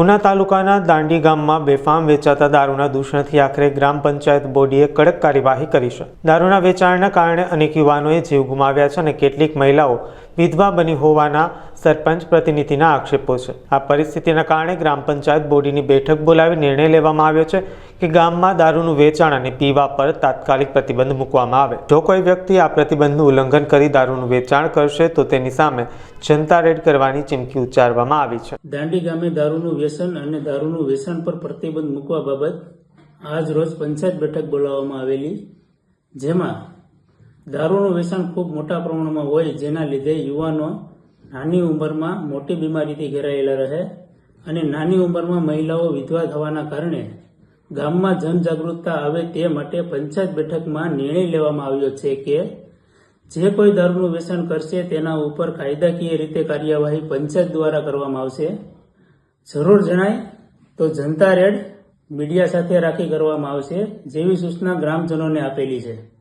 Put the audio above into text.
ઉના તાલુકાના દાંડી ગામમાં બેફામ વેચાતા દારૂના દૂષણથી આખરે ગ્રામ પંચાયત બોડીએ કડક કાર્યવાહી કરી છે. દારૂના વેચાણના કારણે અનેક યુવાનોએ જીવ ગુમાવ્યા છે અને કેટલીક મહિલાઓ વિધવા બની હોવાના સરપંચ પ્રતિનિધિના આક્ષેપો છે. આ પરિસ્થિતિના કારણે ગ્રામ પંચાયત બોડીની બેઠક બોલાવી નિર્ણય લેવામાં આવ્યો છે. કે ગામમાં દારૂનું વેચાણ અને પીવા પર તાત્કાલિક પ્રતિબંધ મૂકવામાં આવે. જો કોઈ વ્યક્તિ આ પ્રતિબંધનું ઉલ્લંઘન કરી દારૂનું વેચાણ કરશે, તો તેની સામે જનતા રેડ કરવાની ચીમકી ઉચ્ચારવામાં આવી છે. દાંડી ગામે દારૂનું વ્યસન અને દારૂનું વેચાણ પર પ્રતિબંધ મૂકવા બાબત આજ રોજ પંચાયત બેઠક બોલાવવામાં આવેલી. જેમાં દારૂનું વેચાણ ખૂબ મોટા પ્રમાણમાં હોય, જેના લીધે યુવાનો નાની ઉંમરમાં મોટી બીમારીથી ઘેરાયેલા રહે અને નાની ઉંમરમાં મહિલાઓ વિધવા થવાના કારણે ગામમાં જનજાગૃતતા આવે તે માટે પંચાયત બેઠકમાં નિર્ણય લેવામાં આવ્યો છે કે જે કોઈ દારૂનું વેચાણ કરશે તેના ઉપર કાયદાકીય રીતે કાર્યવાહી પંચાયત દ્વારા કરવામાં આવશે. જરૂર જણાય તો જનતા રેડ મીડિયા સાથે રાખી કરવામાં આવશે જેવી સૂચના ગ્રામજનોને આપેલી છે.